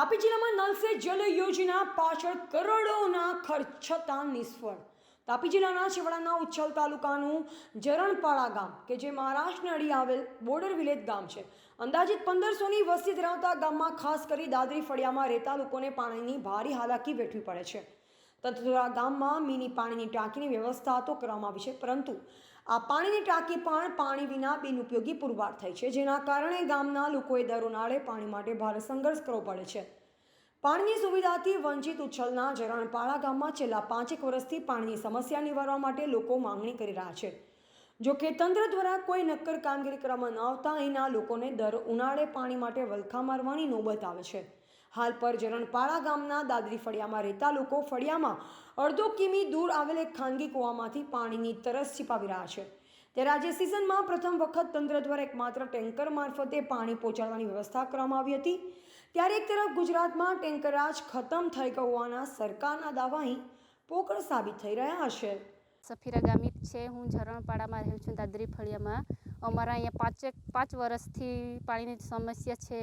તાપી જિલ્લામાં નલ જલ યોજના પાછળ કરોડોના ખર્ચતા નિષ્ફળ. તાપી જિલ્લાના છેવાડાના ઉચ્છલ તાલુકાનું જરણપાળા ગામ, કે જે મહારાષ્ટ્રના અડી આવેલ બોર્ડર વિલેજ ગામ છે. અંદાજિત પંદરસોની વસ્તી ધરાવતા ગામમાં ખાસ કરી દાદરી ફળિયામાં રહેતા લોકોને પાણીની ભારે હાલાકી વેઠવી પડે છે. તંત્ર ગામમાં મિની પાણીની ટાંકીની વ્યવસ્થા તો કરવામાં આવી છે, પરંતુ આ પાણીની ટાંકી પણ પાણી વિના બિનઉપયોગી પુરવાર થઈ છે. જેના કારણે ગામના લોકોએ દર ઉનાળે પાણી માટે ભારે સંઘર્ષ કરવો પડે છે. પાણીની સુવિધાથી વંચિત ઉચ્છલના જરણપાળા ગામમાં છેલ્લા પાંચેક વર્ષથી પાણીની સમસ્યા નિવારવા માટે લોકો માંગણી કરી રહ્યા છે. જો કે તંત્ર દ્વારા કોઈ નક્કર કામગીરી કરવામાં ન આવતા અહીંના લોકોને દર ઉનાળે પાણી માટે વલખા મારવાની નોબત આવે છે. હાલ પર જરણપાડા ગામના દાદરી ફળિયામાં રહેતા લોકો ફળિયામાં અડધો કિમી દૂર આવેલ એક ખાનગી કૂવામાંથી પાણીની તરસ છીપાવી રહ્યા છે. ત્યારે આજે સિઝનમાં પ્રથમ વખત તંત્ર દ્વારા એકમાત્ર ટેન્કર મારફતે પાણી પહોંચાડવાની વ્યવસ્થા કરવામાં આવી હતી. ત્યારે એક તરફ ગુજરાતમાં ટેન્કર રાજ ખતમ થઈ ગયો હોવાના સરકારના દાવા અહીં પોકળ સાબિત થઈ રહ્યા હશે સફીરા ગામિત છે, હું ઝરણપાડામાં રહું છું, દાદરી ફળિયામાં. અમારા અહીંયા પાંચેક, પાંચ વર્ષથી પાણીની સમસ્યા છે.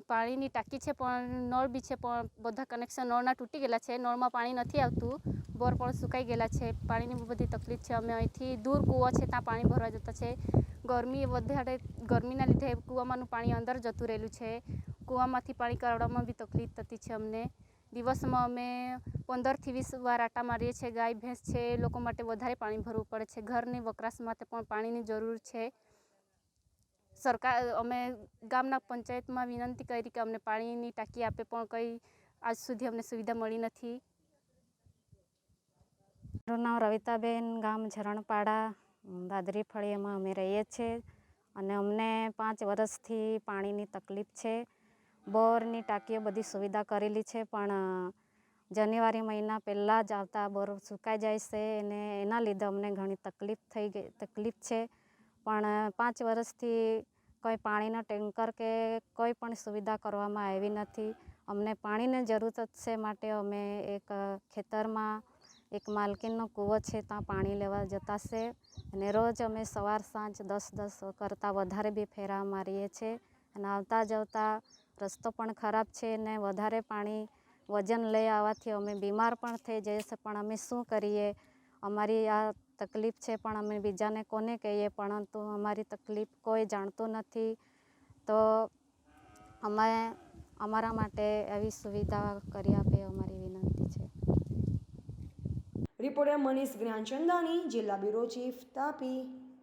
પાણીની ટાંકી છે, પણ નળ બી છે, પણ બધા કનેક્શન નળના તૂટી ગયેલા છે. નળમાં પાણી નથી આવતું. બોર પણ સુકાઈ ગયેલા છે. પાણીની બહુ બધી તકલીફ છે. અમે અહીંથી દૂર કૂવો છે, ત્યાં પાણી ભરવા જતા છે. ગરમી વધારે ગરમીના લીધે કૂવામાંનું પાણી અંદર જતું રહેલું છે. કૂવામાંથી પાણી કાઢવામાં બી તકલીફ થતી છે અમને. દિવસમાં અમે પંદરથી વીસ વાર આટા મારીએ છીએ, ગાય, ભેંસ છે, એ લોકો માટે વધારે પાણી ભરવું પડે છે. ઘરની વપરાશ માટે પણ પાણીની જરૂર છે. સરકાર, અમે ગામના પંચાયતમાં વિનંતી કરી કે અમને પાણીની ટાંકી આપે, પણ કંઈ આજ સુધી અમને સુવિધા મળી નથી. મારું નામ રવિતાબેન, ગામ ઝરણપાડા, દાદરી ફળિયામાં અમે રહીએ છીએ. અને અમને પાંચ વર્ષથી પાણીની તકલીફ છે. બોરની ટાંકીઓ બધી સુવિધા કરેલી છે, પણ જાન્યુઆરી મહિના પહેલાં જ આવતા બોર સુકાઈ જાય છે. અને એના લીધે અમને ઘણી તકલીફ થઈ ગઈ, તકલીફ છે. પણ પાંચ વર્ષથી કોઈ પાણીનો ટેન્કર કે કોઈ પણ સુવિધા કરવામાં આવી નથી. અમને પાણીની જરૂરત છે માટે અમે એક ખેતરમાં એક માલકીનનો કૂવો છે, ત્યાં પાણી લેવા જતા છે. અને રોજ અમે સવાર સાંજ દસ દસ કરતાં વધારે બી ફેરા મારીએ છીએ અને આવતા જતા રસ્તો પણ ખરાબ છે ને વધારે પાણી વજન લઈ આવવાથી અમે બીમાર પણ થઈ જઈએ છીએ પણ અમે શું કરીએ? અમારી આ તકલીફ છે, પણ અમે બીજાને કોને કહીએ? પરંતુ અમારી તકલીફ કોઈ જાણતું નથી. તો અમે અમારા માટે એવી સુવિધા કરી આપે અમારી વિનંતી છે. રિપોર્ટર મનીષ જ્ઞાનચંદાની જિલ્લા બ્યુરો ચીફ, તાપી.